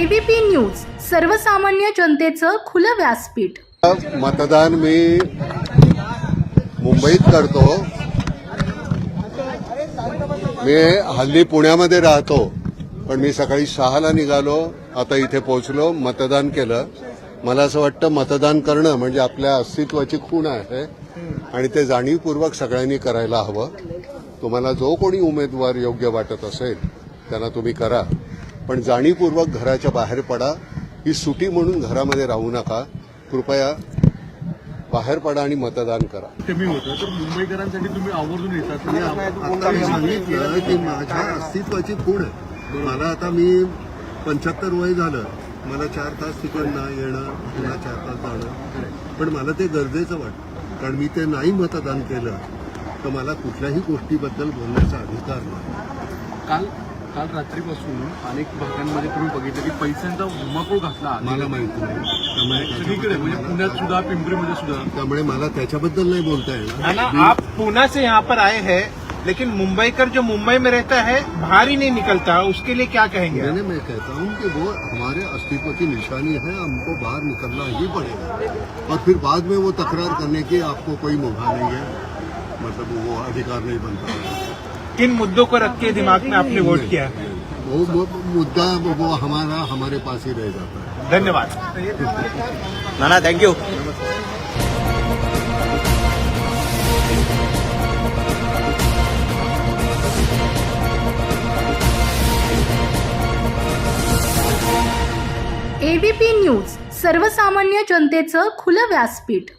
ABP news सर्वसामान्य जनतेचं खुलं व्यासपीठ. मतदान मी मुंबईत करतो. मी हल्ली पुण्यामध्ये राहतो पण मी सकाळी सहाला निघालो आता इथे पोहोचलो मतदान केलं. मला असं वाटतं मतदान करणं म्हणजे आपल्या अस्तित्वाची खूण आहे आणि ते जाणीवपूर्वक सगळ्यांनी करायला हवं. तुम्हाला जो कोणी उमेदवार योग्य वाटत असेल त्यांना तुम्ही करा. पण जाणीवपूर्वक घराच्या बाहेर पडा. ही सुटी म्हणून घरामध्ये राहू नका. कृपया बाहेर पडा आणि मतदान करा. कमी होतं. तर मुंबईकरांसाठी तुम्ही आवर्जून येतात सांगितलं की माझ्या अस्तित्वाची खूण आहे. मला आता मी पंच्याहत्तर वय झालं. मला चार तास तिकडनं येणं पुन्हा चार तास जाणं. पण मला ते गरजेचं वाटतं. कारण मी ते नाही मतदान केलं तर मला कुठल्याही गोष्टीबद्दल बोलण्याचा अधिकार नाही. काल काल रात्रीपासून अनेक भागांमध्ये तुम्ही बघितलं की पैशांचा धुमाकूळ घातला मला माहिती नाही. त्यामुळे सगळीकडे म्हणजे पुण्यात सुद्धा पिंपरीमध्ये सुद्धा. त्यामुळे मला त्याच्याबद्दल नाही बोलता है ना येणार आप पूना से यहाँ पर आए हैं लेकिन मुंबईकर जो मुंबई में रहता है बाहर ही नहीं निकलता। उसके लिए क्या कहेंगे मैंने मैं कहता हूँ कि वो हमारे अस्तित्व की निशानी है हमको बाहर निकलना ही पड़ेगा। और फिर बाद में वो तकरार करने की आपको कोई मौका नहीं है। मतलब वो अधिकार नहीं बनता। किन मुद्दों को रख के दिमाग में आपने वोट किया वो वो मुद्दा वो हमारा हमारे पास ही रह जाता है। धन्यवाद। नाना थँक्यू एबीपी न्यूज सर्वसामान्य जनतेचं खुलं व्यासपीठ.